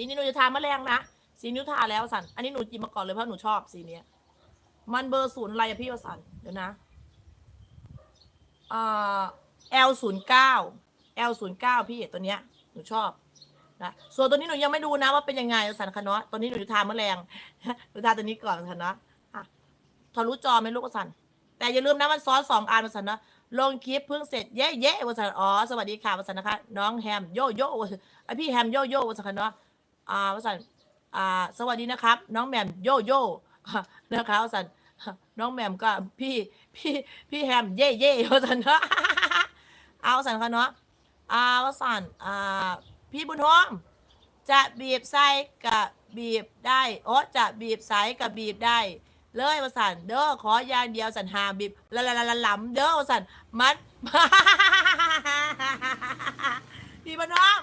สีนี้หนูจะทาแมลงนะ สีนิ้วทาแล้วสัน อันนี้หนูจิบมาก่อนเลยเพราะหนูชอบสีเนี้ยมันเบอร์ศูนย์อะไรอะพี่วสัน เดี๋ยวนะเอ่า L ศูนย์เก้า L ศูนย์เก้าพี่ตัวเนี้ย หนูชอบนะส่วนตัวนี้หนูยังไม่ดูนะว่าเป็นยังไงสันคะเนาะตัวนี้หนูจะทาแมลงหนูทาตัวนี้ก่อนสันเนาะทะลุจอไหมลูกวสัน แต่อย่าลืมนะมันซ้อนสองอันวสันเนาะลงคลิปเพิ่งเสร็จเย้เย้วสันอ๋อสวัสดีค่ะวสันนะคะ น้องแฮมโยโย่ไอพี่แฮมโยโย่วสันคะเนาะ อ่าวสันอ่าสวัสดีนะครับ น้องแหม่มโยโย่นะคะวสันน้องแหม่มก็พี่พี่พี่แฮมเย่เย่วสันเนาะเอาสันคะเนาะอ่าวสันอ่าพี่บุญทองจะบีบไส้กับบีบได้โอ้จะบีบไส้กับบีบได้เลยวาสันเด้อขอยางเดียวสันหาบิบละละละละลำเด้อวาสันมันพี่บน้อง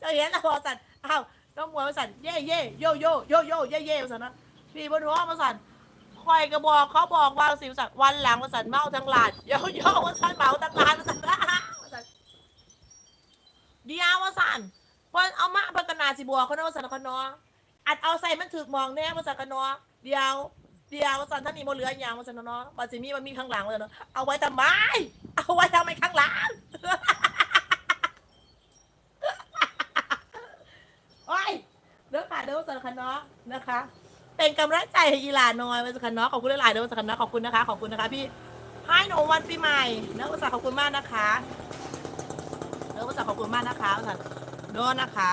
จะเห็นแล้ววาสันอ้าว ต้องมวยวาสันเย่เย่โยโยโยโยเย่เย่วาสันนะพี่บน้องวาสันคอยกระบอกเขาบอกวาสิวสันวันหลังวาสันเมาทั้งหลานโยโย่วาสันเมาทั้งหลานวาสันวาสันเดียววาสันพอเอามาพัฒนาสิบัวเขาเนาะวาสันเขาเนาะอัดเอาใส่มันถือมองแน่วาสันเขาเนาะเดียวเดียวว่าสันท่านนี่โมเหลืออย่างว่าสันเนาะบาซิมีมันมีข้างหลังเลยเนาะเอาไว้ทำไมเอาไว้ทำไมข้างหลัง โอ้ยเด้อค่ะเด้อว่าสั นะนะคะ เป็นกำลังใจให้อีหลาน้อยวันคันนาะขอบคุณหลายๆด้ว่าสันคันนาะขอบคุณนะคะขอบคุณนะคะพี่ให้หนูวันปีใหม่นะว่าสันขอบคุณมากนะคะเด้อว่าสันขอบคุณมากนะคะว่าสันโดนนะคะ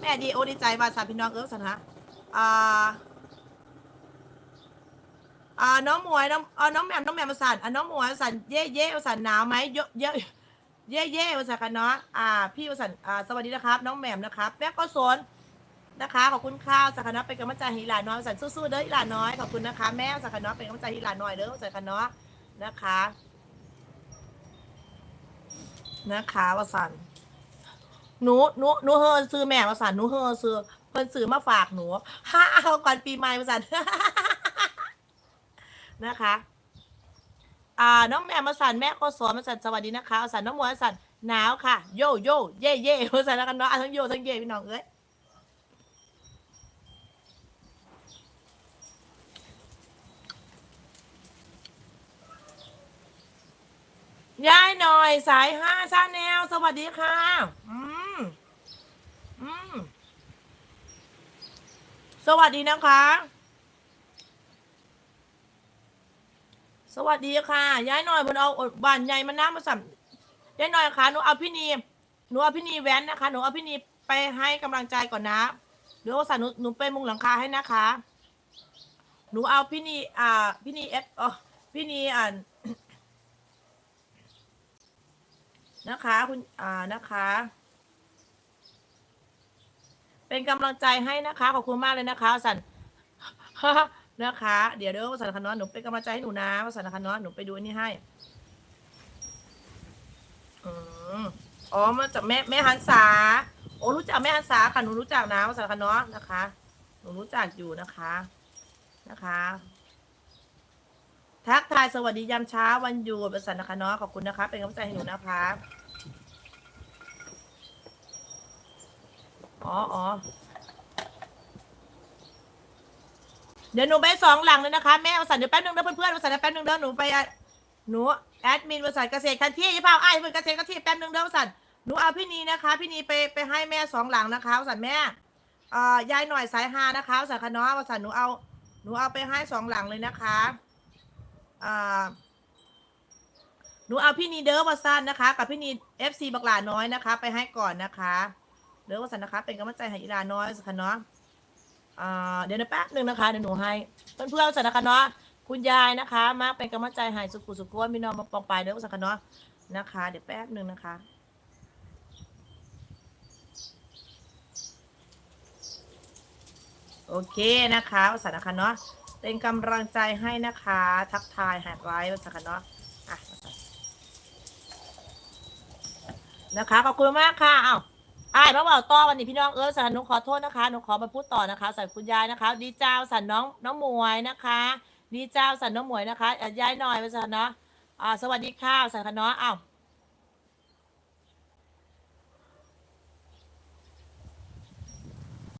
แม่ดีโอดีใจว่าสันพี่น้องเออสันฮะอ่าอ่าน้องหมวยน้องอ่าน้องแหม่มน้องแหม่มประสานอ่าน้องหมวยประสานเย่เย่ประสานหนาวไหมเยอะเยอะเย่เย่ประสานกันเนาะอ่า พี่ประสานอ่าสวัสดีนะครับ น้องแหม่มนะครับแม่ก็สน นะคะ ขอบคุณข้าวสักคณะเป็นกำลังใจให้หลานน้อยประสานสู้ๆเด้อหลานน้อยขอบคุณนะคะ แม่สักคณะเป็นกำลังใจให้หลานน้อยเด้อสักคณะนะคะ นะคะประสานหนูหนูหนูเฮอซื้อแม่ประสานหนูเฮอซื้อเพิ่นซื้อมาฝากหนูฮ่าเอาก่อนปีใหม่ประสานนะคะอ่าน้องแม่มาสันแม่ก็สอนมาสันสวัสดีนะคะสันน้องมวยสันหนาวค่ะ โยโย่เย่เย่มาสันแล้วกันเนาะอะทั้งโยทั้งเย่พี่น้องเอ้ย ยายหน่อยสายห้าชาแนลสวัสดีค่ะ อืม อืม สวัสดีนะคะ สวัสดีค่ะ ยายหน่อยมันเอาอดบานใหญ่มาน้ำมาสั่มยายหน่อยค่ะหนูเอาพี่นีหนูเอาพี่นีแว้นนะคะ หนูเอาพี่นีไปให้กำลังใจก่อนนะเดี๋ยวสั่นหนูหนูไปมุงหลังคาให้นะคะ หนูเอาพี่นีอ่า พี่นีเอฟอ๋อพี่นีอ่า นะคะคุณอ่านะคะ เป็นกำลังใจให้นะคะขอบคุณมากเลยนะคะ สันนะคะ เดี๋ยวเด้อวสันคานอนหนูเป็นกำลังใจให้หนูนะวสันคานอนหนูไปดูอันนี้ให้อ๋อมาจากแม่แม่ฮันษาโอ้รู้จักแม่ฮันษาค่ะหนูรู้จักนะวสันคานอนนะคะ หนูรู้จักอยู่นะคะนะคะ ทักทายสวัสดียามเช้าวันหยุดวสันนะคะเนาะขอบคุณนะคะ เป็นกำลังใจให้หนูนะคะอ๋ออ๋อเดี๋ยวหนูไปสองหลังเลยนะคะแม่วสันเดี๋ยวแป๊บนึงเด้อเพื่อนๆวสันเดี๋ยวแป๊บนึงเด้อหนูไปอะหนูแอดมินวสันเกษตรคันที่ยี่เปล่าไอ้ายเพื่อนเกษตรคันที่แป๊บนึงเด้อวสันหนูเอาพี่นีนะคะ พี่นีไปไปให้แม่สองหลังนะคะวสันแม่เอ่อยายหน่อยสายฮานะคะวสันคณะวสันหนูเอาหนูเอาไปให้สองหลังเลยนะคะ อ่าหนูเอาพี่นีเด้อวสันนะคะ กับพี่นีเอฟซีบักหลาน้อยนะคะ ไปให้ก่อนนะคะ เด้อวสันนะคะ เป็นกำลังใจให้อีลาน้อยสันคณะอ่าเดี๋ยวนะแป๊บหนึ่งนะคะเดี๋ยวหนูให้เพื่อนเพื่อนๆสันนะคะเนาะคุณยายนะคะ มาเป็นกำลังใจให้สุขุสุขวนพี่น้องมาปองไปเด้อสันคะเนาะนะคะ เดี๋ยวแป๊บหนึ่งนะคะโอเคนะคะภาษานะคะเนาะ เป็นกำลังใจให้นะคะ ทักทายหายไว้ภาษาคเนาะอะนะคะขอบคุณมากค่ะอ้าวอ่าน้อบ่าวต่อวันนี้พี่น้องเออสันหนุขอโทษนะคะหนูขอมาพูดต่อนะคะสันคุณยายนะคะ ดีเจ้าสันน้องน้องหมวยนะคะ ดีเจ้าสันน้องหมวยนะคะอะยายหน่อยไปสันเนาะอ่าสวัสดีค่ะสันคเนาะอ้าว